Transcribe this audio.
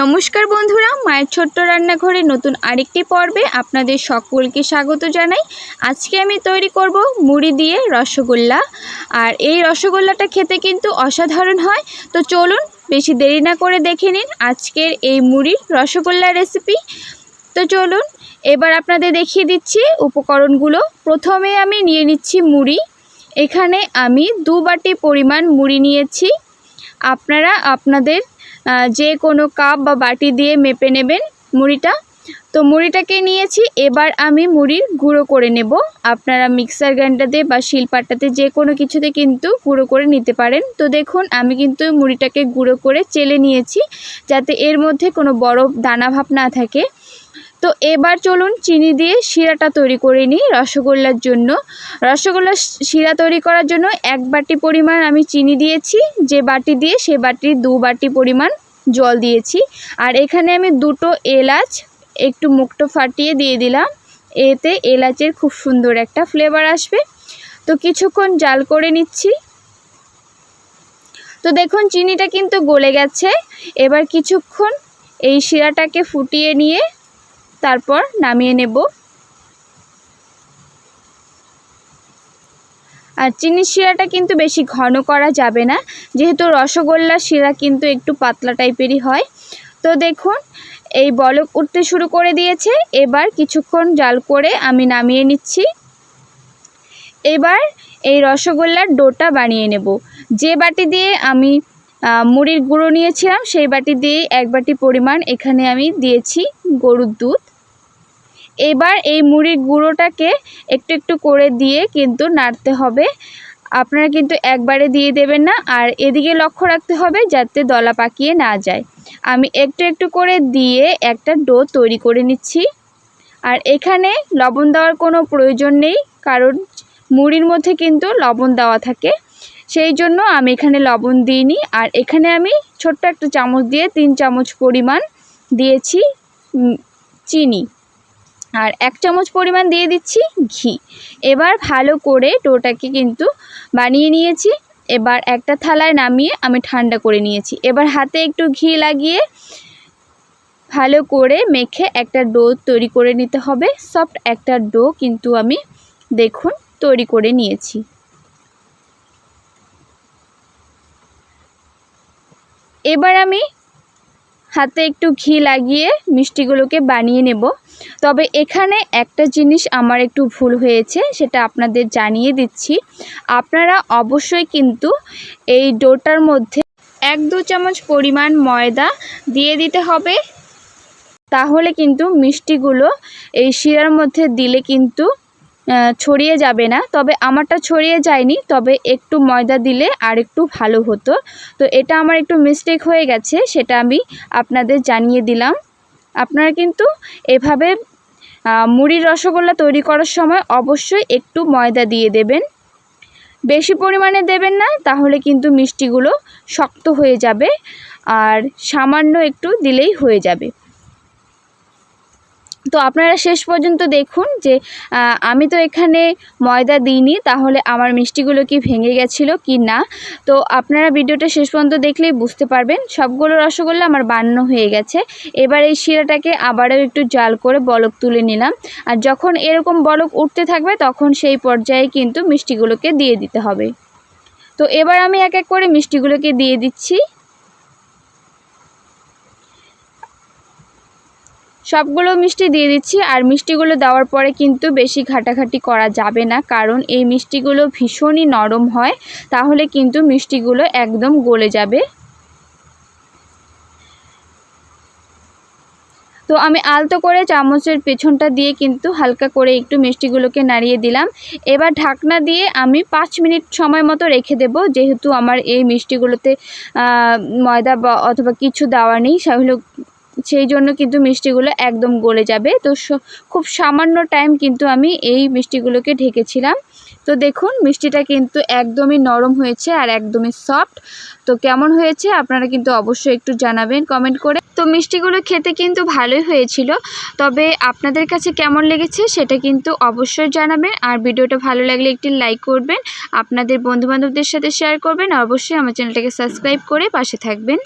নমস্কার বন্ধুরা, মায়ের ছোট্ট রান্নাঘরে নতুন আরেকটি পর্বে আপনাদের সকলকে স্বাগত জানাই। আজকে আমি তৈরি করব মুড়ি দিয়ে রসগোল্লা। আর এই রসগোল্লাটা খেতে কিন্তু অসাধারণ হয়। তো চলুন বেশি দেরি না করে দেখে নিন আজকের এই মুড়ির রসগোল্লা রেসিপি। তো চলুন, এবার আপনাদের দেখিয়ে দিচ্ছি উপকরণগুলো। প্রথমে আমি নিয়ে নিচ্ছি মুড়ি। এখানে আমি দু বাটি পরিমাণ মুড়ি নিয়েছি। আপনারা আপনাদের যে কোনো কাপ বা বাটি দিয়ে মেপে নেবেন মুড়িটা। তো মুড়িটাকে নিয়েছি, এবার আমি মুড়ির গুঁড়ো করে নেব। আপনারা মিক্সার গ্রাইন্ডারতে বা শিলপাটাতে যে কোনো কিছুতে কিন্তু গুঁড়ো করে নিতে পারেন। তো দেখুন, আমি কিন্তু মুড়িটাকে গুঁড়ো করে চেলে নিয়েছি, যাতে এর মধ্যে কোনো বড় দানা ভাব না থাকে। তো এবার চলুন চিনি দিয়ে শিরাটা তৈরি করে নিই রসগোল্লার জন্য। রসগোল্লার শিরা তৈরি করার জন্য এক বাটি পরিমাণ আমি চিনি দিয়েছি, যে বাটি দিয়ে সে বাটির দু বাটি পরিমাণ জল দিয়েছি। আর এখানে আমি দুটো এলাচ একটু মুখটো ফাটিয়ে দিয়ে দিলাম, এতে এলাচের খুব সুন্দর একটা ফ্লেভার আসবে। তো কিছুক্ষণ জাল করে নিচ্ছি। তো দেখুন চিনিটা কিন্তু গলে গেছে। এবার কিছুক্ষণ এই শিরাটাকে ফুটিয়ে নিয়ে তারপর নামিয়ে নেব। আর চিনির শিরাটা কিন্তু বেশি ঘন করা যাবে না। যেহেতু রসগোল্লার শিরা কিন্তু একটু পাতলা টাইপেরই হয়। তো দেখুন, এই বলক উঠতে শুরু করে দিয়েছে। এবার কিছুক্ষণ জাল করে আমি নামিয়ে নিচ্ছি। এবার এই রসগোল্লার ডোটা বানিয়ে নেব। যে বাটি দিয়ে আমি মুড়ির গুঁড়ো নিয়েছিলাম, সেই বাটি দিয়ে এক বাটি পরিমাণ এখানে আমি দিয়েছি গরুর দুধ। এবার এই মুড়ির গুঁড়োটাকে একটু একটু করে দিয়ে কিন্তু নাড়তে হবে। আপনারা কিন্তু একবারে দিয়ে দেবেন না, আর এদিকে লক্ষ্য রাখতে হবে যাতে দলা পাকিয়ে না যায়। আমি একটু একটু করে দিয়ে একটা ডো তৈরি করে নিচ্ছি। আর এখানে লবণ দেওয়ার কোনো প্রয়োজন নেই, কারণ মুড়ির মধ্যে কিন্তু লবণ দেওয়া থাকে। সেই জন্য আমি এখানে লবণ দিইনি, আর এখানে আমি ছোট্ট একটা চামচ দিয়ে তিন চামচ পরিমাণ দিয়েছি চিনি। আর এক চামচ পরিমাণ দিয়ে দিচ্ছি ঘি। এবার ভালো করে ডোটাকে কিন্তু বানিয়ে নিয়েছি। এবার একটা থালায় নামিয়ে আমি ঠান্ডা করে নিয়েছি। এবার হাতে একটু ঘি লাগিয়ে ভালো করে মেখে একটা ডো তৈরি করে নিতে হবে। সফট একটা ডো কিন্তু আমি দেখুন তৈরি করে নিয়েছি। এবার আমি হাতে একটু ঘি লাগিয়ে মিষ্টিগুলোকে বানিয়ে নেব। তবে এখানে একটা জিনিস আমার একটু ভুল হয়েছে, সেটা আপনাদের জানিয়ে দিচ্ছি। আপনারা অবশ্যই কিন্তু এই ডোটার মধ্যে এক দু চামচ পরিমাণ ময়দা দিয়ে দিতে হবে। তাহলে কিন্তু মিষ্টিগুলো এই শিরার মধ্যে দিলে কিন্তু ছড়িয়ে যাবে না। তবে আমারটা ছড়িয়ে যায়নি, তবে একটু ময়দা দিলে আর একটু ভালো হতো। তো এটা আমার একটু মিস্টেক হয়ে গেছে, সেটা আমি আপনাদের জানিয়ে দিলাম। আপনারা কিন্তু এভাবে মুড়ির রসগোল্লা তৈরি করার সময় অবশ্যই একটু ময়দা দিয়ে দেবেন। বেশি পরিমাণে দেবেন না, তাহলে কিন্তু মিষ্টিগুলো শক্ত হয়ে যাবে আর সামান্য একটু দিলেই হয়ে যাবে। তো আপনারা শেষ পর্যন্ত দেখুন যে আমি তো এখানে ময়দা দিইনি, তাহলে আমার মিষ্টিগুলো কি ভেঙে গেছিল কি না? তো আপনারা ভিডিওটা শেষ পর্যন্ত দেখলেই বুঝতে পারবেন, সবগুলো রসগোল্লা আমার বানানো হয়ে গেছে। এবার এই শিরাটাকে আবারও একটু জাল করে বলক তুলে নিলাম। আর যখন এরকম বলক উঠতে থাকবে, তখন সেই পর্যায়ে কিন্তু মিষ্টিগুলোকে দিয়ে দিতে হবে। তো এবার আমি এক এক করে মিষ্টিগুলোকে দিয়ে দিচ্ছি। সবগুলো মিষ্টি দিয়ে দিচ্ছি, আর মিষ্টিগুলো দেওয়ার পরে কিন্তু বেশি ঘাটাঘাটি করা যাবে না, কারণ এই মিষ্টিগুলো ভীষণই নরম হয়, তাহলে কিন্তু মিষ্টিগুলো একদম গলে যাবে। তো আমি আলতো করে চামচের পেছনটা দিয়ে কিন্তু হালকা করে একটু মিষ্টিগুলোকে নাড়িয়ে দিলাম। এবার ঢাকনা দিয়ে আমি পাঁচ মিনিট সময় মতো রেখে দেব, যেহেতু আমার এই মিষ্টিগুলোতে ময়দা বা অথবা কিছু দেওয়া নেই, সেগুলো সেই জন্য কিন্তু মিষ্টিগুলো একদম গলে যাবে। তো খুব সামান্য টাইম কিন্তু আমি এই মিষ্টিগুলোকে ঢেকেছিলাম। তো দেখুন, মিষ্টিটা কিন্তু একদমই নরম হয়েছে আর একদমই সফট তো কেমন হয়েছে আপনারা কিন্তু অবশ্যই একটু জানাবেন কমেন্ট করে। তো মিষ্টিগুলো খেতে কিন্তু ভালোই হয়েছিল, তবে আপনাদের কাছে কেমন লেগেছে সেটা কিন্তু অবশ্যই জানাবেন। আর ভিডিওটা ভালো লাগলে একটি লাইক করবেন, আপনাদের বন্ধুবান্ধবদের সাথে শেয়ার করবেন অবশ্যই আমার চ্যানেলটাকে সাবস্ক্রাইব করে পাশে থাকবেন।